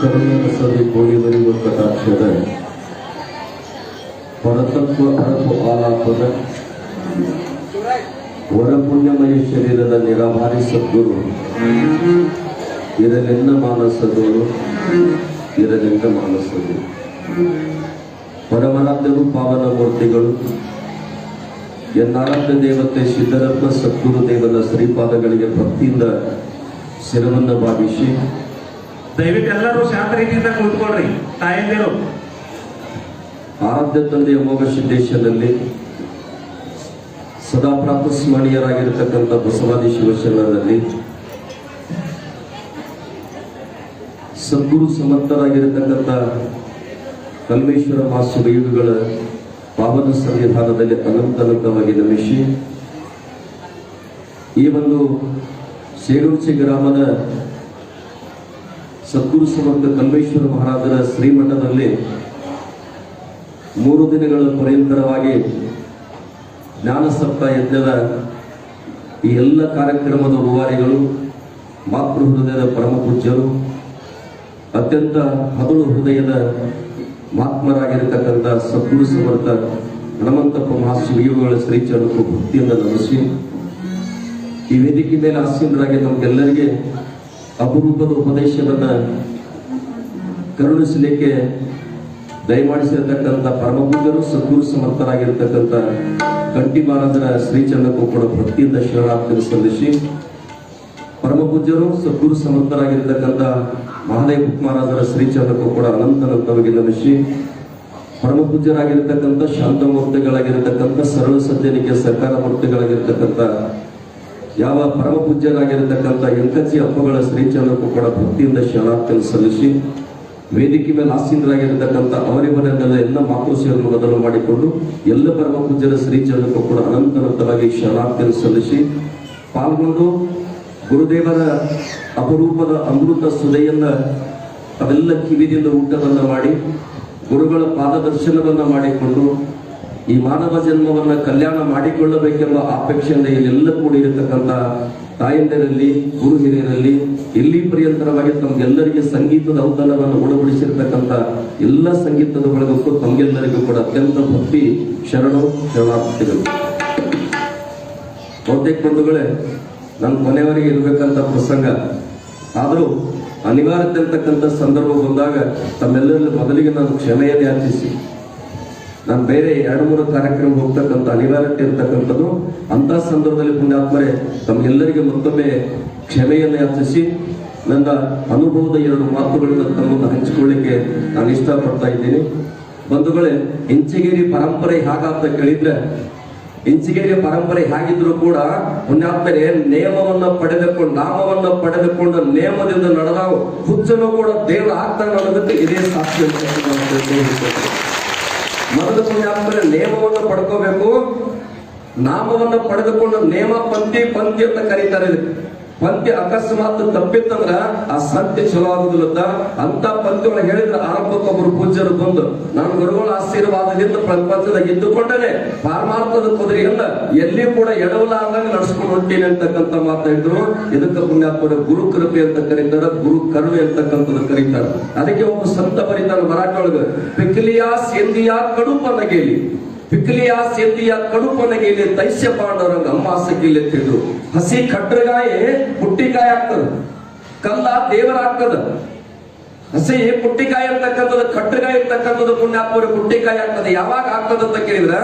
ಕರುಣರಸದಿ ಕೋಡಿವರಿವ ಕಟಾಕ್ಷದ ಪರತತ್ವ ಅರಪು ಆಲಾಪದ ವರಪುಣ್ಯಮಯ ಶರೀರದ ನಿರಾಭಾರಿ ಸದ್ಗುರು. ಇರಲಿಂದ ಮಾನಸದವರು ಇರಲಿಂದ ಮಾನಸದು ಪರಮರಾಧ್ಯರು ಪಾವನ ಮೂರ್ತಿಗಳು. ಎನ್ನಾರಾಧ್ಯ ದೇವತೆ ಸಿದ್ಧರತ್ನ ಸದ್ಗುರು ದೇವನ ಶ್ರೀಪಾದಗಳಿಗೆ ಭಕ್ತಿಯಿಂದ ಶಿರವನ್ನು ಭಾವಿಸಿ ದಯವಿಟ್ಟು ಎಲ್ಲರೂ ಶಾಂತ ರೀತಿಯಿಂದ ಕೂತ್ಕೊಳ್ರಿ. ತಾಯಂದಿರು. ಆರಾಧ್ಯ ತಂದೆಯ ಮೋಗ ಸಿದ್ದೇಶದಲ್ಲಿ ಸದಾ ಪ್ರಾತಸ್ಮರಣೀಯರಾಗಿರ್ತಕ್ಕಂಥ ಬಸವಾದಿ ಶಿವಶರಣರಲ್ಲಿ ಸದ್ಗುರು ಸಮರ್ಥರಾಗಿರ್ತಕ್ಕಂಥ ಕಲ್ಮೇಶ್ವರ ಮಾಸ್ಯ ಯೋಗಿಗಳ ಪಾವನ ಸಂವಿಧಾನದಲ್ಲಿ ಅನಂತ ಅನಂತವಾಗಿ ನಮಿಸಿ ಈ ಒಂದು ಸೇರುಚಿ ಗ್ರಾಮದ ಸದ್ಗುರು ಸಮರ್ಥ ಕಲ್ಮೇಶ್ವರ ಮಹಾರಾಜರ ಶ್ರೀಮಠದಲ್ಲಿ ಮೂರು ದಿನಗಳ ಪರ್ಯಂತರವಾಗಿ ಜ್ಞಾನಸಪ್ತ ಯಜ್ಞದ ಈ ಎಲ್ಲ ಕಾರ್ಯಕ್ರಮದ ರೂವಾರಿಗಳು, ಮಾತೃ ಹೃದಯದ ಪರಮ ಪೂಜ್ಯರು, ಅತ್ಯಂತ ಹದಳು ಹೃದಯದ ಮಹಾತ್ಮರಾಗಿರತಕ್ಕಂಥ ಸದ್ಗುರು ಸಮರ್ಥ ಹನುಮಂತಪ್ಪ ಶ್ರೀ ಶ್ರೀಚರಣಕ್ಕೂ ಭಕ್ತಿಯಿಂದ ನಮಿಸಿ ಈ ವೇದಿಕೆ ಮೇಲೆ ಆಸೀನರಾಗಿ ನಮಗೆಲ್ಲರಿಗೆ ಅಪರೂಪದ ಉಪದೇಶವನ್ನ ಕರುಣಿಸಲಿಕ್ಕೆ ದಯಮಾಡಿಸಿರ್ತಕ್ಕಂಥ ಪರಮಪೂಜರು ಸದ್ಗುರು ಸಮರ್ಥರಾಗಿರ್ತಕ್ಕಂಥ ಕಂಟಿ ಮಹಾರಾಜರ ಶ್ರೀಚರಣಕ್ಕೂ ಕೂಡ ಭಕ್ತಿಯಿಂದ ಶರಣಾರ್ಥಿ ಸಲ್ಲಿಸಿ ಪರಮಪೂಜ್ಯರು ಸದ್ಗುರು ಸಮರ್ಥರಾಗಿರ್ತಕ್ಕಂಥ ಮಹಾದೇವ ಮಹಾರಾಜರ ಶ್ರೀಚಂದ್ರಕ್ಕೂ ಕೂಡ ಅನಂತನಂತವಾಗಿ ನಮಿಸಿ ಪರಮಪೂಜ್ಯರಾಗಿರ್ತಕ್ಕಂಥ ಶಾಂತಮೂರ್ತಿಗಳಾಗಿರ್ತಕ್ಕಂಥ ಸರಳ ಸಜ್ಜನಿಕೆ ಸರ್ಕಾರ ಮೂರ್ತಿಗಳಾಗಿರ್ತಕ್ಕಂಥ ಯಾವ ಪರಮಪೂಜ್ಯರಾಗಿರ್ತಕ್ಕಂಥ ಎಂಕಚಿ ಅಪ್ಪಗಳ ಶ್ರೀಚಂದ್ರಕ್ಕೂ ಕೂಡ ಭಕ್ತಿಯಿಂದ ಶರಣಾರ್ಥಿಯನ್ನು ಸಲ್ಲಿಸಿ, ವೇದಿಕೆ ಮೇಲೆ ಆಸೀನರಾಗಿರತಕ್ಕಂಥ ಅವರಿವರೆಲ್ಲ ಎಲ್ಲ ಮಾತೃಶಿಯನ್ನು ಮೊದಲು ಮಾಡಿಕೊಂಡು ಎಲ್ಲ ಪರಮ ಪೂಜ್ಯರ ಶ್ರೀಚಂದ್ರಕ್ಕೂ ಕೂಡ ಅನಂತನಂತವಾಗಿ ಶರಣಾರ್ಥಿಯನ್ನು ಸಲ್ಲಿಸಿ, ಪಾಲ್ಗೊಂಡು ಗುರುದೇವರ ಅಪರೂಪದ ಅಮೃತ ಸುದೆಯನ್ನ ಅವೆಲ್ಲ ಕಿವಿದಿಂದ ಊಟವನ್ನು ಮಾಡಿ, ಗುರುಗಳ ಪಾದದರ್ಶನವನ್ನು ಮಾಡಿಕೊಂಡು ಈ ಮಾನವ ಜನ್ಮವನ್ನ ಕಲ್ಯಾಣ ಮಾಡಿಕೊಳ್ಳಬೇಕೆಂಬ ಅಪೇಕ್ಷೆಯಿಂದ ಇಲ್ಲೆಲ್ಲ ಕೂಡಿರತಕ್ಕಂಥ ತಾಯಂದಿರಲ್ಲಿ, ಗುರು ಹಿರಿಯರಲ್ಲಿ, ಇಲ್ಲಿ ಪರ್ಯಂತರವಾಗಿ ತಮ್ಗೆಲ್ಲರಿಗೆ ಸಂಗೀತದ ಔತಣವನ್ನು ಉಣಬಡಿಸಿರ್ತಕ್ಕಂಥ ಎಲ್ಲ ಸಂಗೀತದ ಬಳಗಕ್ಕೂ ತಮ್ಗೆಲ್ಲರಿಗೂ ಕೂಡ ಅತ್ಯಂತ ಭಕ್ತಿ, ಶರಣು, ಶರಣಾರ್ಥಿಗಳು. ಬಹುತೇಕ ಬಂಧುಗಳೇ, ನನ್ನ ಕೊನೆಯವರೆಗೆ ಇರಬೇಕಂತ ಪ್ರಸಂಗ. ಆದರೂ ಅನಿವಾರ್ಯತೆ ಇರ್ತಕ್ಕಂಥ ಸಂದರ್ಭ ಬಂದಾಗ ತಮ್ಮೆಲ್ಲರಲ್ಲಿ ಮೊದಲಿಗೆ ನಾನು ಕ್ಷಮೆಯನ್ನು ಯಾಚಿಸಿ. ನಾನು ಬೇರೆ ಎರಡು ಮೂರು ಕಾರ್ಯಕ್ರಮ ಹೋಗ್ತಕ್ಕಂಥ ಅನಿವಾರ್ಯತೆ ಇರ್ತಕ್ಕಂಥದ್ದು ಅಂತ ಸಂದರ್ಭದಲ್ಲಿ ಪುಣ್ಯಾತ್ಮರೇ ತಮ್ಗೆಲ್ಲರಿಗೆ ಮತ್ತೊಮ್ಮೆ ಕ್ಷಮೆಯನ್ನು ಯಾಚಿಸಿ, ನನ್ನ ಅನುಭವದ ಎರಡು ಮಾತುಗಳನ್ನು ತಮ್ಮನ್ನು ಹಂಚಿಕೊಳ್ಳಿಕ್ಕೆ ನಾನು ಇಷ್ಟಪಡ್ತಾ ಇದ್ದೀನಿ ಬಂಧುಗಳೇ, ಇಂಚಗೇರಿ ಪರಂಪರೆ ಹೇಗಾಗ್ತ ಕೇಳಿದ್ರೆ, ಇಂಚಿಗೇರಿ ಪರಂಪರೆ ಹೇಗಿದ್ರು ಕೂಡ ಪುಣ್ಯಾತ್ಮರೆ, ನೇಮವನ್ನ ಪಡೆದುಕೊಂಡು, ನಾಮವನ್ನ ಪಡೆದುಕೊಂಡು, ನೇಮದಿಂದ ನಡೆದ ಹುಚ್ಚನ್ನು ಕೂಡ ದೇವರು ಆಗ್ತಾನೆ ಅನ್ನೋದಕ್ಕೆ ಇದೇ ಸಾಕ್ಷಿ. ಮೊದಲು ಅಂದ್ರೆ ನೇಮವನ್ನು ಪಡ್ಕೋಬೇಕು ನಾಮವನ್ನು ಪಡೆದುಕೊಂಡು ನೇಮ ಪಂಕ್ತಿ ಪಂಕ್ತಿ ಅಂತ ಕರೀತಾರೆ. ಪಂಕ್ತಿ ಅಕಸ್ಮಾತ್ ತಪ್ಪಿತ್ತಂದ್ರ ಆ ಸತ್ಯ ಚಲೋ ಆಗುದಿಲ್ಲ ಅಂತ ಪಂಕ್ತಿ ಒಳಗೆ ಹೇಳಿದ್ರೆ ಆರಂಭಕ್ಕೆ ಒಬ್ಬರು ಪೂಜ್ಯರು ಬಂದು, ನಾನು ಗುರುಗಳ ಆಶೀರ್ವಾದದಿಂದ ಪ್ರಪಂಚದಾಗ ಇದ್ದುಕೊಂಡರೆ ಪಾರಮಾರ್ಥದ ಕುದುರೆಯನ್ನ ಎಲ್ಲಿ ಕೂಡ ಎಡವಲಾರ್ದಂಗೆ ನಡ್ಸ್ಕೊಂಡು ಹೊಂಟೀನಿ ಅಂತಕ್ಕಂಥ ಮಾತಾಡಿದ್ರು ಇದಕ್ಕೆ ಪುಣ್ಯಾತ್ಮರ ಗುರು ಕೃಪೆ ಅಂತ ಕರೀತಾರ, ಗುರು ಕರುಣೆ ಅಂತಕ್ಕಂಥದ್ದು ಕರೀತಾರೆ. ಅದಕ್ಕೆ ಒಬ್ಬ ಸಂತ ಬರೀತಾರೆ ಮರಾಠ ಒಳಗೆ ಪಿಕ್ಲಿಯಾ ಕಡುಪನ ಕಡುಪನಗೇಲಿ ಪಿಕ್ಲಿಯಾ ಸೇಂದಿಯ ಕಡುಪನಗೇಲಿ ದೈಸ್ಯ ಪಾಂಡವರಂಗ ಅಮ್ಮಾಸಗಿಲ್ಲಿ ತಿಂದ್ರು ಹಸಿ ಖಡ್ರಗಾಯಿ ಪುಟ್ಟಿಕಾಯಿ ಆಗ್ತದ ಕಲ್ಲ ದೇವರ ಆಗ್ತದ ಹಸಿ ಪುಟ್ಟಿಕಾಯಿ ಅಂತಕ್ಕಂಥದ್ದು ಕಟ್ಟಗಾಯಿ ಇರ್ತಕ್ಕಂಥದ್ದು ಪುಣ್ಯಾತ್ಮರು ಪುಟ್ಟಿಕಾಯಿ ಆಗ್ತದೆ ಯಾವಾಗ ಆಗ್ತದೆ ಅಂತ ಕೇಳಿದ್ರೆ,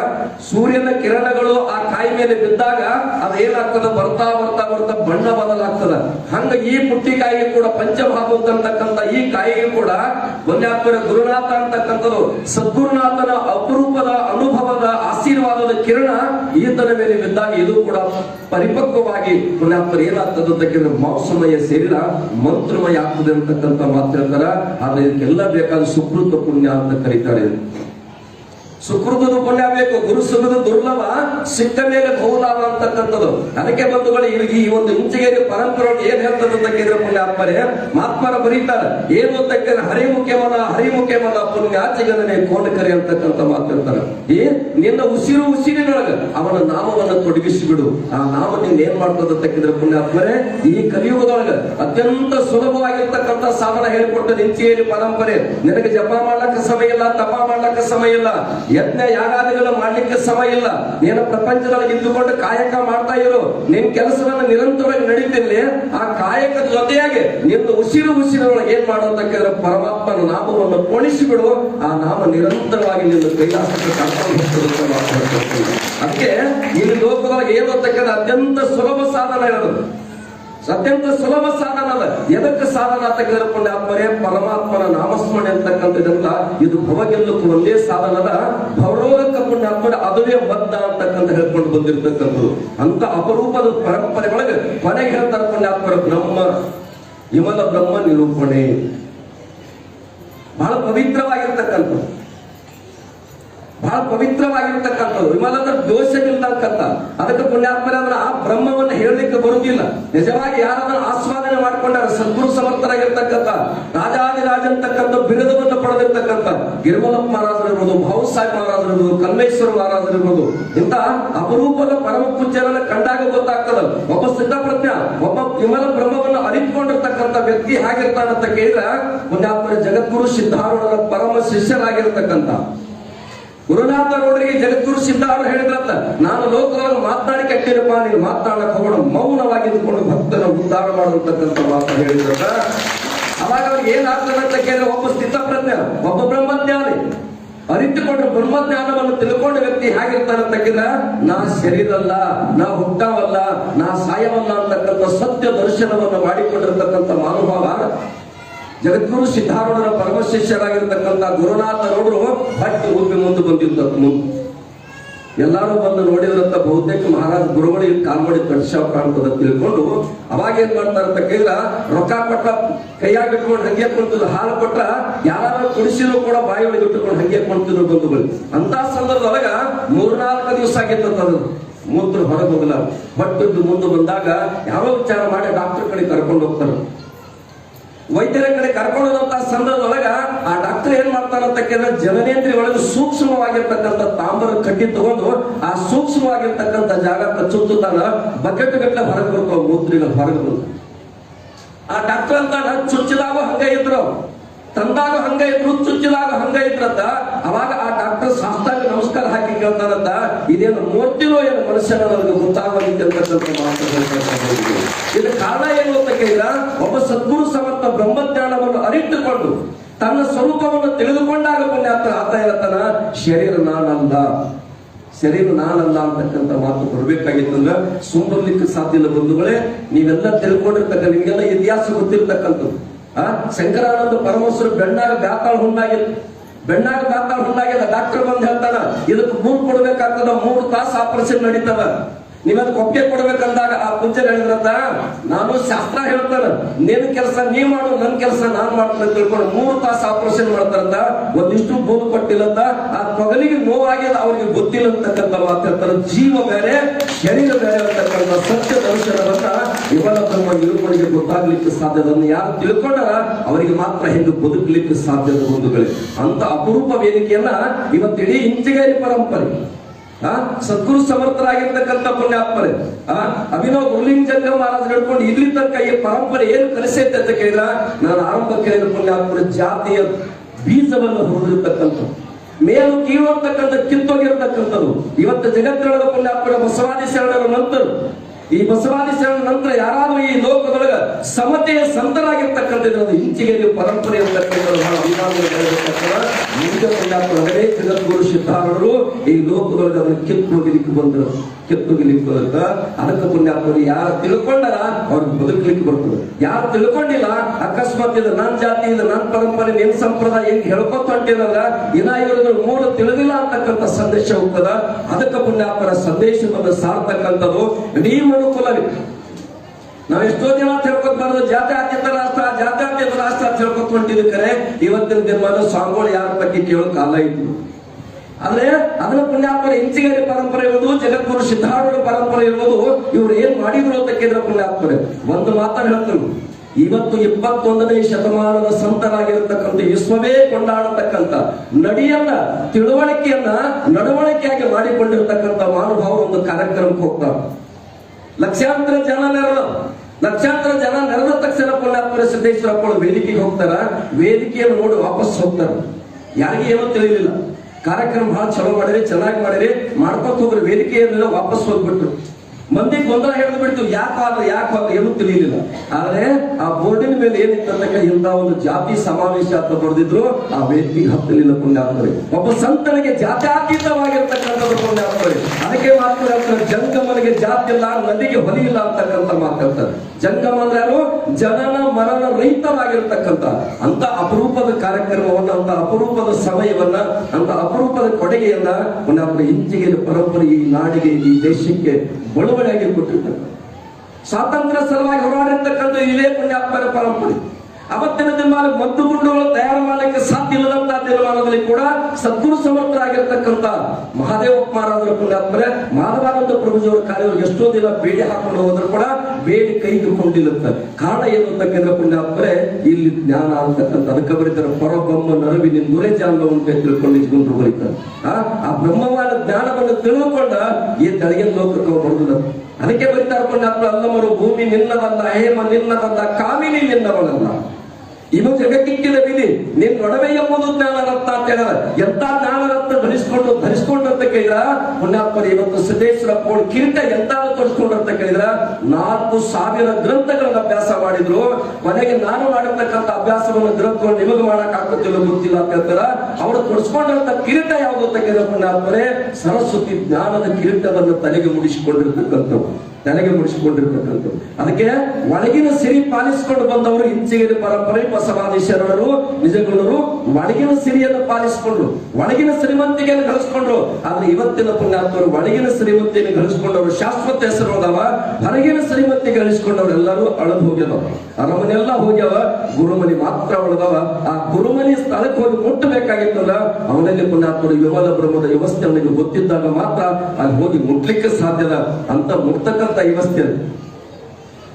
ಸೂರ್ಯನ ಕಿರಣಗಳು ಆ ಕಾಯಿ ಮೇಲೆ ಬಿದ್ದಾಗ ಅದು ಏನಾಗ್ತದೆ ಬರ್ತಾ ಬರ್ತಾ ಬರ್ತಾ ಬಣ್ಣ ಬದಲಾಗ್ತದ. ಹಂಗ ಈ ಪುಟ್ಟಿಕಾಯಿಗೆ ಕೂಡ ಪಂಚಮಹಾಭೂತ ಅಂತಕ್ಕಂಥ ಈ ಕಾಯಿಗೆ ಕೂಡ ಪುಣ್ಯಾತ್ಮರ ಗುರುನಾಥ ಅಂತಕ್ಕಂಥದ್ದು ಸದ್ಗುರುನಾಥನ ಅಪರೂಪದ ಅನುಭವದ ಆಶೀರ್ವಾದದ ಕಿರಣ ಈತನ ಮೇಲೆ ಬಿದ್ದಾಗ ಇದು ಕೂಡ ಪರಿಪಕ್ವವಾಗಿ ಪುಣ್ಯಾತ್ಮರು ಏನಾಗ್ತದೆ ಮೌಸಮಯ ಸೇರಿದ ಮಂತ್ರಮಯ ಆಗ್ತದೆ ಅಂತಕ್ಕಂಥ ಮಾತು ಹೇಳ್ತಾರ. ಆದ್ರೆ ಇದಕ್ಕೆಲ್ಲ ಬೇಕಾದ ಸುಕೃತ ಪುಣ್ಯ ಅಂತ ಕರೀತಾರೆ. ಸುಕೃತದ ಪುಣ್ಯ ಬೇಕು ಗುರು ಸುಖದ ದುರ್ಲಭ ಸಿಕ್ಕ ಮೇಲೆ ಬಹುಲಾಭ ಅಂತಕ್ಕಂಥದ್ದು ಅದಕ್ಕೆ ಬಂಧುಗಳು ಈ ಒಂದು ಇಂಚಿಗೇರಿ ಪರಂಪರೆ ಏನ್ ಹೇಳ್ತದೆ ಅಂತ ಪುಣ್ಯ ಆತ್ಮರೇ ಮಹಾತ್ಮರ ಬರೀತಾರೆ, ಏನು ಅಂತ ಕೇಳಿದ್ರೆ ಹರಿಮುಖ್ಯ ಮನ ಹರಿಮುಖ್ಯ ಮನ ಪುಣ್ಯಾಚಿಗನೇ ಕೋಣಕರಿ ಅಂತಕ್ಕಂಥ ಮಾತಿರ್ತಾರೆ. ಏ, ನಿನ್ನ ಉಸಿರು ಉಸಿರಿನೊಳಗ ಅವನ ನಾಮವನ್ನು ತೊಡಗಿಸಿ ಬಿಡು ಆ ನಾಮ ನಿನ್ನ ಏನ್ ಮಾಡ್ತದೆ ಅಂತ ಪುಣ್ಯಾತ್ಮರೇ, ಈ ಕಲಿಯುಗದೊಳಗ ಅತ್ಯಂತ ಸುಲಭವಾಗಿರ್ತಕ್ಕಂಥ ಸಾಧನ ಹೇಳಿಕೊಟ್ಟದ ಇಂಚಿಗೇರಿ ಪರಂಪರೆ. ನಿನಗೆ ಜಪ ಮಾಡ್ಲಕ್ಕ ಸಮಯ ಇಲ್ಲ, ತಪ ಮಾಡ್ಲಕ್ಕ ಸಮಯ ಇಲ್ಲ. ಯಜ್ಞ ಯಾಗಾದಿಗಳು ಮಾಡ್ಲಿಕ್ಕೆ ಸಮಯ ಇಲ್ಲ. ನೀನು ಪ್ರಪಂಚದೊಳಗೆ ಇದ್ದುಕೊಂಡು ಕಾಯಕ ಮಾಡ್ತಾ ಇರು. ನಿನ್ ಕೆಲಸವನ್ನು ನಿರಂತರವಾಗಿ ನಡೀತಿರ್ಲಿ. ಆ ಕಾಯಕದ ಜೊತೆಯಾಗಿ ನಿನ್ನ ಉಸಿರು ಉಸಿರೊಳಗೆ ಏನ್ ಮಾಡು ಅಂತ ಕೇಳಿದ್ರೆ ಪರಮಾತ್ಮನ ನಾಮವನ್ನು ಪೋಣಿಸಿ ಬಿಡು ಆ ನಾಮ ನಿರಂತರವಾಗಿ ನಿನ್ನ ಕೈಲಾಸಕ್ಕೆ ಅದಕ್ಕೆ ಈ ಲೋಕದೊಳಗೆ ಏನು ಅಂತ ಅತ್ಯಂತ ಸುಲಭ ಸಾಧನ ಇರೋದು ಅತ್ಯಂತ ಸುಲಭ ಸಾಧನ ಅಲ್ಲ. ಎದಕ್ಕೆ ಸಾಧನ ಪರಮಾತ್ಮನ ಪುಣ್ಯಾತ್ಮರೇ ಪರಮಾತ್ಮನ ನಾಮಸ್ಮರಣೆ ಅಂತಕ್ಕಂಥದ್ದಲ್ಲ ಇದು ಭವಗೆಲ್ಲಕ್ಕೂ ಒಂದೇ ಸಾಧನದ ಭವರೋಗಕ್ಕ ಪುಣ್ಯಾತ್ಮರ ಅದುವೇ ಮದ್ದ ಅಂತಕ್ಕಂಥ ಹೇಳ್ಕೊಂಡು ಬಂದಿರ್ತಕ್ಕಂಥದ್ದು. ಅಂತ ಅಪರೂಪದ ಪರಂಪರೆ ಒಳಗೆ ಕೊನೆಗೆ ಹೇಳ್ತಾರೆ ಅಪ್ಪರ ಬ್ರಹ್ಮ. ಇವನ ಬ್ರಹ್ಮ ನಿರೂಪಣೆ. ಬಹಳ ಪವಿತ್ರವಾಗಿರ್ತಕ್ಕಂಥದ್ದು. ಬಹಳ ಪವಿತ್ರವಾಗಿರ್ತಕ್ಕಂಥದ್ದು. ವಿಮಲದ ದೋಷವಿಲ್ದಂಕಂತ. ಅದಕ್ಕೆ ಪುಣ್ಯಾತ್ಮರ ಅಂದ್ರೆ ಆ ಬ್ರಹ್ಮವನ್ನು ಹೇಳಲಿಕ್ಕೆ ಬರುವುದಿಲ್ಲ. ನಿಜವಾಗಿ ಯಾರಾದ್ರೂ ಆಸ್ವಾದನೆ ಮಾಡಿಕೊಂಡಾರ, ಸದ್ಗುರು ಸಮರ್ಥರಾಗಿರ್ತಕ್ಕಂಥ ರಾಜಾದಿರಾಜ ಅಂತಕ್ಕಂಥ ಬಿರುದವನ್ನು ಪಡೆದಿರ್ತಕ್ಕಂಥ, ಗಿರಿಮಲಪ್ಪ ಮಹಾರಾಜರಿರ್ಬೋದು ಭಾವು ಸಾಹೇಬ್ ಮಹಾರಾಜರಿರ್ಬೋದು ಕಲ್ಮೇಶ್ವರ ಮಹಾರಾಜರಿರ್ಬೋದು ಇಂತ ಅಪರೂಪದ ಪರಮ ಪೂಜ್ಯರನ್ನ ಕಂಡಾಗ ಗೊತ್ತಾಗ್ತದ. ಒಬ್ಬ ಸಿದ್ಧಪ್ರಜ್ಞ, ಒಬ್ಬ ವಿಮಲ ಬ್ರಹ್ಮವನ್ನು ಅರಿತುಕೊಂಡಿರ್ತಕ್ಕಂಥ ವ್ಯಕ್ತಿ ಹೇಗಿರ್ತಾನಂತ ಕೇಳಿದ್ರೆ ಪುಣ್ಯಾತ್ಮರ ಜಗದ್ಗುರು ಸಿದ್ಧಾರೂಢರ ಪರಮ ಶಿಷ್ಯರಾಗಿರ್ತಕ್ಕಂಥ ಗುರುನಾಥರವರಿಗೆ ಜಗದ್ಗುರು ಸಿದ್ಧಾರ್ಥ ಹೇಳಿದ್ರಲ್ಲ ನಾನು ಲೋಕದಲ್ಲಿ ಮಾತನಾಡಿ ಕಟ್ಟಿರಪ್ಪ ನೀನು ಮಾತನಾಡಕ್ ಹೋಗೋಣ ಮೌನವಾಗಿದ್ದುಕೊಂಡು ಭಕ್ತನ ಉದ್ಧಾರ ಮಾಡುವಂತಕ್ಕಂಥ ಮಾತು ಹೇಳಿದ್ರಲ್ಲ ಅವಾಗ ಅವ್ರಿಗೆ ಏನಾಗ್ತದೆ ಅಂತ ಕೇಳಿದ್ರೆ, ಒಬ್ಬ ಸ್ಥಿತಪ್ರಜ್ಞ, ಒಬ್ಬ ಬ್ರಹ್ಮಜ್ಞಾನಿ. ಅರಿತುಕೊಂಡ್ರೆ ಬ್ರಹ್ಮಜ್ಞಾನವನ್ನು ತಿಳ್ಕೊಂಡ ವ್ಯಕ್ತಿ ಹೇಗಿರ್ತಾನಂತ ಕೇಳಿದ್ರೆ, ನಾ ಶರೀರಲ್ಲ, ನಾ ಹುಟ್ಟವಲ್ಲ, ನಾ ಸಾಯವಲ್ಲ ಅಂತಕ್ಕಂಥ ಸತ್ಯ ದರ್ಶನವನ್ನು ಮಾಡಿಕೊಂಡಿರ್ತಕ್ಕಂಥ ಮಹಾನುಭಾವ. ಜಗದ್ಗುರು ಸಿದ್ಧಾರೂಢರ ಪರಮ ಶಿಷ್ಯರಾಗಿರ್ತಕ್ಕಂಥ ಗುರುನಾಥರವರು ಹಟ್ಟಿ ಉಪ್ಪಿ ಮುಂದೆ ಬಂದಿದ್ದ ಮುಂದೆ ಎಲ್ಲರೂ ಬಂದು ನೋಡಿದ್ರಂತ ಬಹುತೇಕ ಮಹಾರಾಜ ಗುರುಗಳಿಗೆ ಕಾಲ್ಮಡಿ ಕಟ್ಸಪ್ಪ ಅಂತ ತಿಳ್ಕೊಂಡು ಅವಾಗ ಏನ್ ಮಾಡ್ತಾರ ಅಂತ ರೊಕ್ಕ ಕೊಟ್ಟ ಕೈಯಾಗ ಇಟ್ಕೊಂಡು ಹಂಗೆ ಕುಂತಿದ್ರು, ಹಾಲು ಕೊಟ್ಟ ಯಾರು ಕುಡಿಸಿದ್ರು ಕೂಡ ಬಾಯಿ ಒಳಗೆ ಇಟ್ಟುಕೊಂಡು ಹಂಗೆ ಕುಂತಿದ್ರು ಬಂಧುಗಳು. ಅಂತ ಸಂದರ್ಭದೊಳಗ ಮೂರ್ನಾಲ್ಕು ದಿವಸ ಆಗಿತ್ತಂತದು ಮೂತ್ರ ಹೊರಗೆ ಹೋಗಲ್ಲ. ಬಟ್ಟದ್ದು ಮುಂದೆ ಬಂದಾಗ ಯಾರೋ ವಿಚಾರ ಮಾಡಿ ಡಾಕ್ಟರ್ ಕಡೆ ಕರ್ಕೊಂಡು ಹೋಗ್ತಾರೆ. ವೈದ್ಯರ ಕಡೆ ಕರ್ಕೊಂಡಂತ ಸಂದರ್ಭದೊಳಗ ಆ ಡಾಕ್ಟರ್ ಏನ್ ಮಾಡ್ತಾರಂತ ಕೇಳಿದ್ರೆ ಜನನೇಂದ್ರಿ ಒಳಗೆ ಸೂಕ್ಷ್ಮವಾಗಿರ್ತಕ್ಕಂಥ ತಾಮ್ರ ಕಟ್ಟಿ ತಗೊಂಡು ಆ ಸೂಕ್ಷ್ಮವಾಗಿರ್ತಕ್ಕಂಥ ಜಾಗ ಚುಚ್ಚುತ್ತಾನ ಬಕೆಟ್ ಗಟ್ಟಲೆ ಹೊರಗೆ ಬರ್ತಾವ ಮೂತ್ರಿಗಳು ಹೊರಗೆ ಆ ಡಾಕ್ಟರ್ ಅಂತ ಚುಚ್ಚಿದಾಗ ಹಂಗ ಇದ್ರು. ತಂದಾಗ ಹಂಗ ಇದ್ರು ಚುಚ್ಚಿದಾಗ ಹಂಗ ಇದ್ರಂತ, ಅವಾಗ ಆ ಡಾಕ್ಟರ್ ಶಾಸ್ತ್ರಾಂಗ ನಮಸ್ಕಾರ ಹಾಕಿ ಕೇಳ್ತಾರಂತ, ಇದೇನು ಮೂರ್ತಿನೋ ಏನು ಮನುಷ್ಯನ ನನಗೆ ಗೊತ್ತಾಗಲಿಕ್ಕೆ ಅಂತಕ್ಕಂಥ ಮಾತು ಹೇಳ್ತಾರೆ. ಇದು ಕಾರಣ ಏನು ಅಂತ ಕೇಳಿದ್ರ, ಒಬ್ಬ ಸದ್ಗುರು ಸಮರ್ಥ ಬ್ರಹ್ಮಜ್ಞಾನವನ್ನು ಅರಿತುಕೊಂಡು, ತನ್ನ ಸ್ವರೂಪವನ್ನು ತಿಳಿದುಕೊಂಡಾಗ ಪುಣ್ಯಾತ್ರ ಆತ ಹೇಳ್ತಾನ ಶರೀರ ನಾನಲ್ಲ ಶರೀರ ನಾನಲ್ಲ ಅಂತಕ್ಕಂಥ ಮಾತು ಬರಬೇಕಾಗಿತ್ತು ಅಂದ್ರೆ ಸುಂಬರ್ಲಿಕ್ಕೆ ಸಾಧ್ಯ ಇಲ್ಲ ಬಂಧುಗಳೇ, ನೀವೆಲ್ಲ ತಿಳ್ಕೊಂಡಿರ್ತಕ್ಕ, ನಿಮ್ಗೆಲ್ಲ ಇತಿಹಾಸ ಗೊತ್ತಿರ್ತಕ್ಕಂಥದ್ದು ಆ? ಶಂಕರಾನಂದ ಪರಮೇಶ್ವರ ಬೆಣ್ಣಾಗ ಬ್ಯಾತಾಳ ಹುಂಡಾಗಿತ್ತು ಬೆಣ್ಣಾಗ ಬ್ಯಾತಾಳ ಹುಂಡಾಗಿಲ್ಲ ಡಾಕ್ಟರ್ ಬಂದು ಹೇಳ್ತಾನ, ಇದಕ್ಕೆ ಮೂರ್ ಕೊಡ್ಬೇಕಾಗ್ತದ, ಮೂರು ತಾಸು ಆಪರೇಷನ್ ನಡೀತದ. ನೀವದಕ್ಕೆ ಕೊಪ್ಪಿಗೆ ಕೊಡ್ಬೇಕಂದಾಗ ಆ ಪೂಜ್ಯರು ಹೇಳಿದ್ರಂತ, ನಾನು ಶಾಸ್ತ್ರ ಹೇಳ್ತಾರ ನಿನ್ ಕೆಲಸ ನೀ ಮಾಡು, ನನ್ ಕೆಲಸ ನಾನ್ ಮಾಡ್ತಾನೆ ತಿಳ್ಕೊಂಡು ಮೂರು ತಾಸು ಆಪರೇಷನ್ ಮಾಡ್ತಾರಂತ, ಒಂದಿಷ್ಟು ಬೋಧು ಕೊಟ್ಟಿಲ್ಲಂತ, ಆ ತೊಗಲಿಗೆ ನೋವಾಗಿಲ್ಲ ಅವ್ರಿಗೆ ಗೊತ್ತಿಲ್ಲ ಅಂತಕ್ಕಂಥ ಮಾತು ಹೇಳ್ತಾರೆ ಜೀವ ಬೇರೆ, ಶರೀರ ಬೇರೆ ಅಂತಕ್ಕಂಥ ಸತ್ಯ ದರ್ಶನವನ್ನ ಇವರ ತಮ್ಮ ನಿರೂಪಣೆಗೆ ಗೊತ್ತಾಗ್ಲಿಕ್ಕೆ ಸಾಧ್ಯದನ್ನು ಯಾರು ತಿಳ್ಕೊಂಡಾರ, ಅವರಿಗೆ ಮಾತ್ರ ಹೆಂಗೆ ಬದುಕಲಿಕ್ಕೆ ಸಾಧ್ಯದ ಬಂಧುಗಳೇ. ಅಂತ ಅಪರೂಪ ವೇದಿಕೆಯನ್ನ ಇವತ್ತಿಡೀ ಇಂಚಿಗೇರಿ ಪರಂಪರೆ. ಆ? ಸದ್ಗುರು ಸಮರ್ಥರಾಗಿರ್ತಕ್ಕಂಥ ಪುಣ್ಯಾತ್ಮರೆ. ಆ? ಅಭಿನವ್ ಗುರುಲಿಂಗ ಜಂಗ ಮಹಾರಾಜ್ ಹೇಳ್ಕೊಂಡು ಇಲ್ಲಿ ತನಕ ಈ ಪರಂಪರೆ ಏನು ಕಲಿಸೈತೆ ಅಂತ ಕೇಳಿದ್ರ? ನಾನು ಆರಂಭಕ್ಕೆ ಪುಣ್ಯಾತ್ಮರ ಜಾತಿಯ ಬೀಜವನ್ನು ಹೊರದಿರ್ತಕ್ಕಂಥ ಮೇಲು ಕೀಳು ಕಿತ್ತೋಗಿರ್ತಕ್ಕಂಥದ್ದು. ಇವತ್ತು ಜಗತ್ತಿನೊಳಗ ಪುಣ್ಯಾತ್ಮರ ಬಸವಾದಿ ಶರಣರ ನಂತರ ಈ ಬಸವಾದಿ ಶರಣ ನಂತರ ಯಾರಾದ್ರೂ ಈ ಲೋಕದೊಳಗ ಸಮತೆಯ ಸಂತರಾಗಿರ್ತಕ್ಕಂಥದ್ದು ಇಂಚಿಗೆ ಪರಂಪರೆ ಅಂತಕ್ಕಂಥದ್ದು ಜಗದ್ಗುರು ಸಿದ್ಧಾರರು ಈ ಲೋಕದೊಳಗೆ ಅದನ್ನು ಕಿತ್ತೋಗಿಲಿಕ್ಕೆ ಬಂದರು. ಕಿತ್ತೋಗಿಲಿಕ್ಕೆ ಬಂದ ಅದಕ್ಕೆ ಪುಣ್ಯಾತ್ಮರು ಯಾರು ತಿಳ್ಕೊಂಡಾರ ಅವ್ರಿಗೆ ಬದುಕಲಿಕ್ಕೆ ಬರ್ತದೆ. ಯಾರು ತಿಳ್ಕೊಂಡಿಲ್ಲ ಅಕಸ್ಮಾತ್ ಇದು ನನ್ನ ಜಾತಿ, ಇದು ನನ್ನ ಪರಂಪರೆ, ನಿನ್ ಸಂಪ್ರದಾಯ ಹೆಂಗ್ ಹೇಳ್ಕೊತ ಇನ್ನ ಇವ್ರದ್ದು ಮೂಲ ತಿಳಿದಿಲ್ಲ ಅಂತಕ್ಕಂಥ ಸಂದೇಶ ಹೋಗ್ತದ ಅದಕ್ಕೆ ಪುಣ್ಯಾತ್ಮರ ಸಂದೇಶವನ್ನು ಸಾರ್ತಕ್ಕಂಥದ್ದು. ಇಡೀ ಕೊಲ್ಲಲಿ. ನಾವು ಎಷ್ಟೋ ದಿನ ತಿಳ್ಕೊತ ಬರೋದು ಜಾತ್ಯಾತೀತ ರಾಷ್ಟ್ರ ಜಾತ್ಯಾತೀತ ರಾಷ್ಟ್ರ ತಿಳ್ಕೊತ್ ಹೊಂಟಿದ್ವಿ ಕರೆ. ಇವತ್ತಿನ ದಿನಮಾನ ಸ್ವಾಮಿಗಳು ಯಾರ ಬಗ್ಗೆ ಕೇಳೋ ಕಾಲ ಇತ್ತು ಅಂದ್ರೆ ಅದರ ಪುಣ್ಯಾತ್ಮರ ಇಂಚಿಗೇರಿ ಪರಂಪರೆ ಇರುವುದು ಜಗದ್ಗುರು ಸಿದ್ಧಾರೂಢ ಪರಂಪರೆ ಇರುವುದು ಇವ್ರು ಏನ್ ಮಾಡಿದ್ರು ಅಂತ ಕೇಂದ್ರ ಪುಣ್ಯಾತ್ಮರೆ. ಒಂದು ಮಾತನ್ನ ಹೇಳ್ತರು ಇವತ್ತು ಇಪ್ಪತ್ತೊಂದನೇ ಶತಮಾನದ ಸಂತರಾಗಿರ್ತಕ್ಕಂಥ ವಿಶ್ವವೇ ಕೊಂಡಾಡತಕ್ಕಂಥ ನಡಿಯನ್ನ, ತಿಳುವಳಿಕೆಯನ್ನ ನಡವಳಿಕೆಯಾಗಿ ಮಾಡಿಕೊಂಡಿರ್ತಕ್ಕಂಥ ಮಹಾನುಭಾವರು ಒಂದು ಕಾರ್ಯಕ್ರಮಕ್ಕೆ ಹೋಗ್ತಾರೆ. ಲಕ್ಷಾಂತರ ಜನ ನೆರಳು. ಲಕ್ಷಾಂತರ ಜನ ನೆರೆದ ತಕ್ಷಣ ಪುಣ್ಯಾತ್ಮರ ಸಿದ್ದೇಶ್ವರಪ್ಪಳು ವೇದಿಕೆಗೆ ಹೋಗ್ತಾರ? ವೇದಿಕೆಯನ್ನು ನೋಡಿ, ವಾಪಸ್ ಹೋಗ್ತಾರ? ಯಾರಿಗೆ ಏನೋ ತಿಳಿಲಿಲ್ಲ. ಕಾರ್ಯಕ್ರಮ ಬಹಳ ಚಲೋ ಮಾಡಿರಿ, ಚೆನ್ನಾಗಿ ಮಾಡಿರಿ. ಮಾಡ್ಕೊತ ಹೋಗ್ರಿ, ವೇದಿಕೆಯನ್ನೆಲ್ಲ ವಾಪಸ್ ಹೋಗ್ಬಿಟ್ರು. ಮಂದಿ ಗೊಂದಲ ಹಿಡಿದು ಬಿಡ್ತು ಯಾಕೆ ಯಾಕೆ ಆದ್ರೆ ಏನೂ ತಿಳಿಯಲಿಲ್ಲ ಆದ್ರೆ ಆ ಬೋರ್ಡಿನ ಮೇಲೆ ಏನಿತ್ತ ಇಂಥ ಒಂದು ಜಾತಿ ಸಮಾವೇಶ ಅಂತ ಬರೆದಿದ್ರು, ಆ ವೇದಿಕೆಗೆ ಹತ್ತಲಿಲ್ಲ ಪುಣ್ಯಾತ್ಮರಿ. ಒಬ್ಬ ಸಂತನಿಗೆ ಜಾತ್ಯಾತೀತವಾಗಿರ್ತಕ್ಕಂಥದ್ದು ಪುಣ್ಯಾತ್ಮರಿ. ಅದಕ್ಕೆ ಮಾತು ಹೇಳ್ತಾರೆ ಜಂಗಮನಿಗೆ ಜಾತಿ ಇಲ್ಲ ನದಿಗೆ ಹೊಲಿ ಇಲ್ಲ ಅಂತಕ್ಕಂಥ ಮಾತಾಡ್ತಾರೆ ಜಂಗಮ ಅಂದ್ರೆ ಯಾರು ಜನನ ಮರಣ ರಹಿತವಾಗಿರ್ತಕ್ಕಂಥ, ಅಂತ ಅಪರೂಪದ ಕಾರ್ಯಕ್ರಮವನ್ನ, ಅಂತ ಅಪರೂಪದ ಸಮಯವನ್ನ, ಅಂತ ಅಪರೂಪದ ಕೊಡುಗೆಯನ್ನ ಪುಣ್ಯಾತ್ಮ ಇಂಚಿಗೆ ಪರಂಪರೆ ಈ ನಾಡಿಗೆ, ಈ ದೇಶಕ್ಕೆ ಬಳುವಳಿಯಾಗಿ ಕೊಟ್ಟಿರ್ತಾರೆ ಸ್ವಾತಂತ್ರ್ಯ ಸಲುವಾಗಿ ಹೋರಾಡಿರ್ತಕ್ಕಂಥ ಇದೇ ಪುಣ್ಯಾತ್ಮರ ಪರಂಪರೆ. ಅವತ್ತಿನ ದಿನಮಾನ ಮದ್ದು ಗುಂಡುಗಳು ತಯಾರು ಮಾಡಲಿಕ್ಕೆ ಸಾಧ್ಯ ಇಲ್ಲದಂತಹ ದಿನಮಾನದಲ್ಲಿ ಕೂಡ ಸದ್ಗುರು ಸಮರ್ಥರಾಗಿರ್ತಕ್ಕಂಥ ಮಹಾದೇವ ಮಹಾರಾಜರ ಪುಣ್ಯಾತ್ಮರೆ, ಮಾಧವಾನಂದ ಪ್ರಭುಜಿಯವರ ಕಾರ್ಯವರು ಎಷ್ಟೋ ದಿನ ಬೇಡಿ ಹಾಕೊಂಡು ಹೋದ್ರು ಕೂಡ ಬೇಡಿ ಕೈ ಹಿಡ್ಕೊಂಡಿಲ್ಲಂತ. ಕಾರಣ ಏನು ಅಂತಕ್ಕಂದ್ರೆ ಪುಣ್ಯಾತ್ಮರೆ, ಇಲ್ಲಿ ಜ್ಞಾನ ಅಂತಕ್ಕಂಥ ಅದಕ್ಕೆ ಬರೀತಾರೆ, ಪರಬ್ರಹ್ಮ ನರವಿನ ನುರೆ ಜಾಂಬ ಅಂತ ತಿಳ್ಕೊಂಡು ಬರೀತಾರೆ. ಆ ಬ್ರಹ್ಮವಾದ ಜ್ಞಾನವನ್ನು ತಿಳಿದುಕೊಂಡ ಈ ತಳಗಿನ ಲೋಕಕ್ಕೆ ಬರುದಿಲ್ಲ. ಅದಕ್ಕೆ ಬರೀತಾರೆ ಪುಣ್ಯಾತ್ಮ ಅಲ್ಲಮರು ಭೂಮಿ ನಿನ್ನದಲ್ಲ, ಹೇಮ ನಿನ್ನದಲ್ಲ, ಕಾಮಿನಿ ನಿನ್ನವನಲ್ಲ ಇವು ಜಗಕ್ಕಿಕ್ಕಿದ ವಿಧಿ ನಿನ್ ಒಡವೆ ಎಂಬುದು ಜ್ಞಾನ ರತ್ನ ಅಂತ ಹೇಳಿದ್ರೆ ಎಂತ ಜ್ಞಾನ ರತ್ನ ಧರಿಸ್ಕೊಂಡು ಧರಿಸಿಕೊಂಡಂತ ಕೇಳಿದ್ರ? ಪುಣ್ಯಾತ್ಮರು ಇವತ್ತು ಸಿದ್ದೇಶ್ವರ ಕೋಡ್ ಕಿರೀಟ ಎಂತ ತೊಡ್ಸ್ಕೊಂಡು ಅಂತ ಕೇಳಿದ್ರ? ನಾಲ್ಕು ಸಾವಿರ ಗ್ರಂಥಗಳನ್ನ ಅಭ್ಯಾಸ ಮಾಡಿದ್ರು. ಮನೆಗೆ ನಾನು ಮಾಡಿರ್ತಕ್ಕಂಥ ಅಭ್ಯಾಸವನ್ನು ಗ್ರಂಥಗಳು ನಿಮಗೆ ಮಾಡಕ್ ಆಗುತ್ತಿಲ್ಲ ಗೊತ್ತಿಲ್ಲ ಅಂತ ಹೇಳ್ತಾರ. ಅವರು ತೋರಿಸ್ಕೊಂಡಂತ ಕಿರೀಟ ಯಾವುದು ಅಂತ ಕೇಳಿದ್ರೆ ಪುಣ್ಯಾತ್ಮರೇ? ಸರಸ್ವತಿ ಜ್ಞಾನದ ಕಿರೀಟವನ್ನು ತಲೆಗೆ ಮುಡಿಸಿಕೊಂಡಿರ್ತಕ್ಕಂಥವು ತಲೆಗೆ ಮುಡಿಸಿಕೊಂಡಿರ್ತಕ್ಕಂಥದ್ದು. ಅದಕ್ಕೆ ಒಳಗಿನ ಸಿರಿ ಪಾಲಿಸಿಕೊಂಡು ಬಂದವರು ಇಂಚಿಗಿರಿ ಪರಂಪರೆ ಬಸವಾದಿ ಶರಣರು ನಿಜಗುಣರು ಒಳಗಿನ ಸಿರಿಯನ್ನು ಪಾಲಿಸಿಕೊಂಡ್ರು, ಒಳಗಿನ ಶ್ರೀಮಂತಿಕೆಯನ್ನು ಗಳಿಸ್ಕೊಂಡ್ರು. ಆದ್ರೆ ಇವತ್ತಿನ ಪುಣ್ಯಾತ್ಮರು ಒಳಗಿನ ಶ್ರೀಮಂತಿಯನ್ನು ಗಳಿಸ್ಕೊಂಡವರು ಶಾಶ್ವತ ಹೆಸರು ಅದಾವ. ಹೊರಗಿನ ಶ್ರೀಮಂತಿ ಕಳಿಸಿಕೊಂಡವರೆಲ್ಲರೂ ಎಲ್ಲರೂ ಅಳದು ಹೋಗ್ಯವ ಅರಮನೆಲ್ಲ ಹೋಗ್ಯವ, ಗುರುಮನಿ ಮಾತ್ರ ಉಳಿದವ. ಆ ಗುರುಮನಿ ಸ್ಥಳಕ್ಕೆ ಹೋಗಿ ಮುಟ್ಟಬೇಕಾಗಿತ್ತಲ್ಲ ಅವನಲ್ಲಿ ಪುಣ್ಯಾತ್ಮರು ವಿವಾದ ಬ್ರಹ್ಮದ ವ್ಯವಸ್ಥೆ ಅವನಿಗೆ ಗೊತ್ತಿದ್ದಾಗ ಮಾತ್ರ ಅಲ್ಲಿ ಹೋಗಿ ಮುಟ್ಲಿಕ್ಕೆ ಸಾಧ್ಯದ ಅಂತ ಮುಟ್ತಕ್ಕಂಥ ವ್ಯವಸ್ಥೆ ಅದು.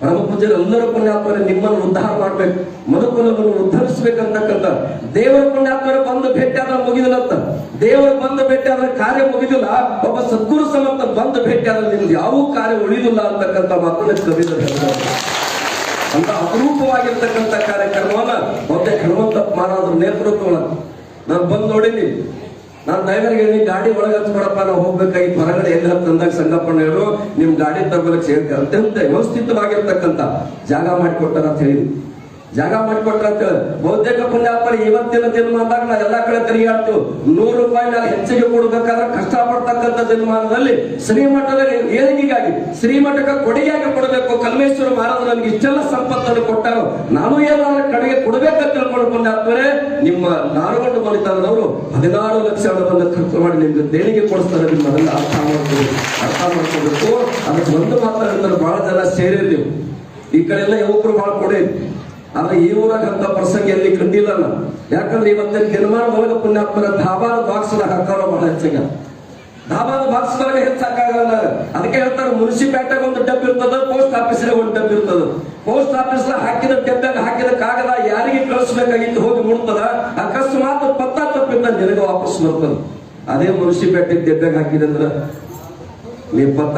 ಪರಮಪೂಜ್ಯರು ಎಲ್ಲರೂ ನಿಮ್ಮನ್ನು ಉದ್ಧಾರ ಮಾಡ್ಬೇಕು. ಮನುಕುಲವನ್ನು ಉದ್ಧರಿಸ್ಬೇಕಂತಕ್ಕಂಥ ದೇವರ ಪುಣ್ಯಾತ್ಮರ ಬಂದು ಭೇಟಿ ಆದ್ರೆ ಮುಗಿದಿಲ್ಲಂತ ದೇವರು ಬಂದು ಭೇಟಿ ಆದ್ರೆ ಕಾರ್ಯ ಮುಗಿದಿಲ್ಲ. ಒಬ್ಬ ಸದ್ಗುರು ಸಮರ್ಥ ಬಂದು ಭೇಟಿ ಆದ್ರೆ ನಿಮ್ದು ಯಾವ ಕಾರ್ಯ ಉಳಿದಿಲ್ಲ ಅಂತಕ್ಕಂಥ ಮಾತನ್ನ ಕವಿದರು ಅಂತ ಅಪರೂಪವಾಗಿರ್ತಕ್ಕಂಥ ಕಾರ್ಯಕ್ರಮವನ್ನ ಮತ್ತೆ ಹನುಮಂತ ಮಹಾರಾಜರ ನೇತೃತ್ವವನ್ನು ನಾನು ಬಂದು ನೋಡಿನಿ ನಾನು ಡ್ರೈವರ್ಗೆ ಹೇಳಿ, ಗಾಡಿ ಒಳಗೆ ಹಚ್ಕೊಡಪ್ಪ ನಾವು ಹೋಗ್ಬೇಕಾಗಿತ್ತು ಹೊರಗಡೆ ಎಲ್ಲ ತಂದಾಗ ಸಂಗಪ್ಪಣ್ಣ ಹೇಳು, ನಿಮ್ ಗಾಡಿ ತಗೊಳಕ್ ಅತ್ಯಂತ ವ್ಯವಸ್ಥಿತವಾಗಿರ್ತಕ್ಕಂಥ ಜಾಗ ಮಾಡಿಕೊಟ್ಟಾರ ಅಂತ ಹೇಳಿ ಜಾಗ ಮಾಡಿಕೊಟ್ರಂತ ಬಹುತೇಕ ಪುಣ್ಯಾತ್ಮರ ಇವತ್ತಿನ ದಿನಮಾನದಾಗ ನಾವು ಎಲ್ಲಾ ಕಡೆ ತಿರುಗಾಡ್ತು. ನೂರು ರೂಪಾಯಿ ನಾವು ಹೆಚ್ಚಿಗೆ ಕೊಡ್ಬೇಕಾದ್ರೆ ಕಷ್ಟಪಡ್ತಕ್ಕಂಥ ದಿನಮಾನದಲ್ಲಿ ಶ್ರೀಮಠದ ಏಳಿಗೆಗಾಗಿ, ಶ್ರೀಮಠಕ್ಕೆ ಕೊಡುಗೆಯಾಗಿ ಕೊಡಬೇಕು. ಕಲ್ಮೇಶ್ವರ ಮಹಾರಾಜ ನನಗೆ ಇಷ್ಟೆಲ್ಲ ಸಂಪತ್ತನ್ನು ಕೊಟ್ಟರು. ನಾನು ಏನಾದ್ರೂ ಕಡೆಗೆ ಕೊಡಬೇಕಂತ ತಿಳ್ಕೊಂಡು ಪುಣ್ಯಾತ್ಮರೇ, ನಿಮ್ಮ ನಾರುಗೊಂಡ ಬಲಿತಾನದವರು ಹದಿನಾರು ಲಕ್ಷ ಹಣವನ್ನು ಖರ್ಚು ಮಾಡಿ ನಿಮ್ಗೆ ದೇಣಿಗೆ ಕೊಡಿಸ್ತಾರೆ ನಿಮ್ಮ ಅದನ್ನ ಅರ್ಥ ಮಾಡ್ಕೋಬೇಕು ಅರ್ಥ ಮಾಡ್ಕೋಬೇಕು ಅದಕ್ಕೆ ಒಂದು ಮಾತ್ರ ಬಹಳ ಜನ ಸೇರಿದ್ದೀವಿ ಈ ಕಡೆ ಎಲ್ಲ ಯುವಕರು ಕೊಡೇರಿ ಆದ್ರೆ ಈ ಊರಾಗ ಅಂತ ಪ್ರಸಂಗ ಎಲ್ಲಿ ಕಂಡಿಲ್ಲ ನಾವು ಯಾಕಂದ್ರೆ ಇವತ್ತಿನ ನಿರ್ಮಾಣದೊಳಗ ಪುಣ್ಯಾತ್ಮರ ಧಾಬಾದ ಬಾಕ್ಸ್ನ ಹಾಕಾರೋ ಬಹಳ ಹೆಚ್ಚಾಗ ಧಾಬಾದ ಬಾಕ್ಸ್ ಒಳಗೆ ಅದಕ್ಕೆ ಹೇಳ್ತಾರೆ, ಮುನ್ಸಿಪಾಲ್ಟಿಯಾಗ ಒಂದು ಡಬ್ ಇರ್ತದ ಪೋಸ್ಟ್ ಆಫೀಸ್ನಾಗ ಒಂದು ಡಬ್ ಇರ್ತದ. ಪೋಸ್ಟ್ ಆಫೀಸ್ ಹಾಕಿದ ಡಬ್ಬಾಗ ಹಾಕಿದ ಕಾಗದ ಯಾರಿಗೆ ಕಳಿಸ್ಬೇಕಾಗಿತ್ತು ಹೋಗಿ ಮುಡ್ತದ ಅಕಸ್ಮಾತ್ ಪತ್ತ ತಪ್ಪಿಂದ ನಿನಗೆ ವಾಪಸ್ ಬರ್ತದ. ಅದೇ ಮುನ್ಸಿಪಾಲ್ಟಿ ಡಬ್ಬಾಗ ಹಾಕಿದಂದ್ರ ನೀವು ಪತ್ತ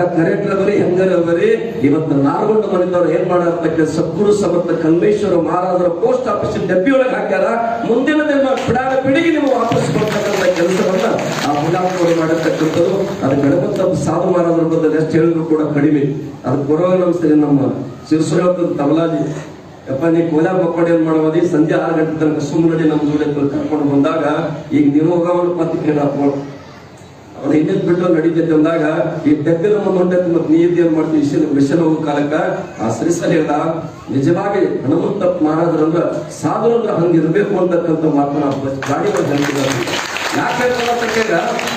ಹೆಂಗರ ಅವರಿ ಇವತ್ತು ನಾಲ್ಗೊಂಡು ಮನೆಯವ್ರು ಏನ್ ಮಾಡಕ್ಕೆ ಸದ್ಗುರು ಸಮರ್ಥ ಕಲ್ಮೇಶ್ವರ ಮಹಾರಾಜರ ಪೋಸ್ಟ್ ಆಫೀಸ್ ಡಬ್ಬಿ ಒಳಗೆ ಹಾಕ್ಯಾರ. ಮುಂದಿನ ದಿನ ಬಿಡಾಡ ಪಿಡಿಗೆ ನೀವು ವಾಪಸ್ ಕೊಡ್ತಕ್ಕಂಥ ಕೆಲಸವನ್ನ ಆ ಮುಲಾಮಗಳು ಮಾಡಿರ್ತಕ್ಕಂಥದ್ದು ಅದು ಗಣಪತ ಸಾಧು ಮಹಾರಾಜರ ಬಗ್ಗೆ ಎಷ್ಟು ಹೇಳಿದ್ರು ಕೂಡ ಕಡಿಮೆ. ಅದು ಕೊರೋ ನಮಸ್ತೆ ನಮ್ಮ ಶಿವಸುರಪ್ಪ ತಮಲಾಜಿ ಯಪ್ಪ, ನೀ ಕೋಲಾ ಮಕ್ಕಳು ಏನ್ ಮಾಡೋದಿ ಸಂಜೆ ಆರು ಗಂಟೆ ತನಕ ಸುಮ್ಮನೆ ನಮ್ಮ ಜೋಡಿ ಕರ್ಕೊಂಡು ಬಂದಾಗ ಈಗ ನೀವು ಹೋಗವನು ಪತ್ರಿಕೆ ಹಾಕೊಂಡು ಅವ್ರು ಇನ್ನೊಂದು ಬಿಟ್ಟು ನಡೀತೈತೆ ಅಂದಾಗ, ಈ ಡಬ್ಬಿನ ಮುಂದೆ ಹೊಂಟೈತೆ ಮತ್ತೆ ನೀತಿ ಏನ್ ಮಾಡ್ತೀವಿ? ವಿಷಯ ಮಿಷನ್ ಹೋಗೋ ಕಾಲಕ್ಕ ಆ ಶ್ರೀಸಲ್ ನಿಜವಾಗಿ ಹನುಮಂತ ಮಹಾರಾಜರಂದ್ರ ಸಾಧುರಂದ್ರ ಹಂಗಿರ್ಬೇಕು ಅಂತಕ್ಕಂಥ ಮಾತನ್ನ ಗಾಡಿ ಯಾಕೆ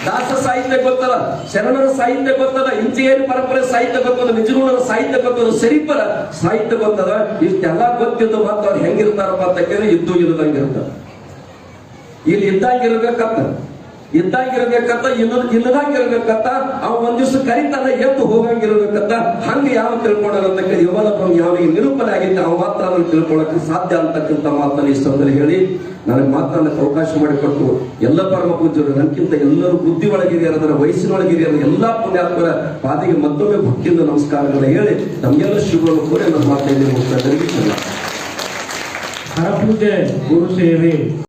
ದಾಸ ಸಾಹಿತ್ಯ ಗೊತ್ತಲ್ಲ, ಶರಣರ ಸಾಹಿತ್ಯ ಗೊತ್ತದ ಇಂಚಿಗೇರಿ ಪರಂಪರೆ ಸಾಹಿತ್ಯ ಗೊತ್ತದ ನಿಜಗುಣರ ಸಾಹಿತ್ಯ ಗೊತ್ತದ, ಸರಿಪರ ಸಾಹಿತ್ಯ ಗೊತ್ತದ, ಇಷ್ಟೆಲ್ಲ ಗೊತ್ತಿದ್ದು ಮತ್ತೆ ಅವ್ರು ಹೆಂಗಿರ್ತಾರಪ್ಪ ಅಂತ ಕೇಳಿ ಇದ್ದು ಇಲ್ಲದಂಗಿರ್ತಾರೆ ಇಲ್ಲಿ ಇದ್ದಂಗಿರ್ಬೇಕಂತ ಇದ್ದಾಗಿರ್ಬೇಕಂತ ಇಲ್ಲದ ಇಲ್ಲದಾಗಿರ್ಬೇಕಂತ ಅವ ಒಂದ್ ದಿವಸ ಕರಿತಾನ ಎದ್ದು ಹೋಗಂಗಿರ್ಬೇಕಂತ, ಹಂಗ ಯಾವ ತಿಳ್ಕೊಂಡಂತ ಯುವನ ಯಾವನಿಗೆ ನಿರೂಪಣೆ ಆಗಿದ್ದ ಅವ ಮಾತ್ರ ಅದನ್ನು ತಿಳ್ಕೊಳಕ್ಕೆ ಸಾಧ್ಯ ಅಂತಕ್ಕಂಥ ಮಾತನ್ನ ಸಂದರ್ಭದಲ್ಲಿ ಹೇಳಿ, ನನಗೆ ಮಾತನಾಡಕ್ಕೆ ಅವಕಾಶ ಮಾಡಿಕೊಟ್ಟು, ಎಲ್ಲ ಪರಮ ಪೂಜ್ಯರು ನನಗಿಂತ ಎಲ್ಲರೂ ಬುದ್ಧಿ ಒಳಗಿರಿಯರು ವಯಸ್ಸಿನೊಳಗಿರಿಯರು ಎಲ್ಲಾ ಪುಣ್ಯಾತ್ಮರ ಪಾದಿಗೆ ಮತ್ತೊಮ್ಮೆ ಭಕ್ತಿಯಿಂದ ನಮಸ್ಕಾರಗಳನ್ನ ಹೇಳಿ ತಮಗೆಲ್ಲ ಶಿವಗಳನ್ನು ಕೋರಿ ನನ್ನ ಮಾತಲ್ಲಿ ಮುಗಿಸ್ತಾ ಹರಪೂಜೆ, ಗುರು ಸೇವೆ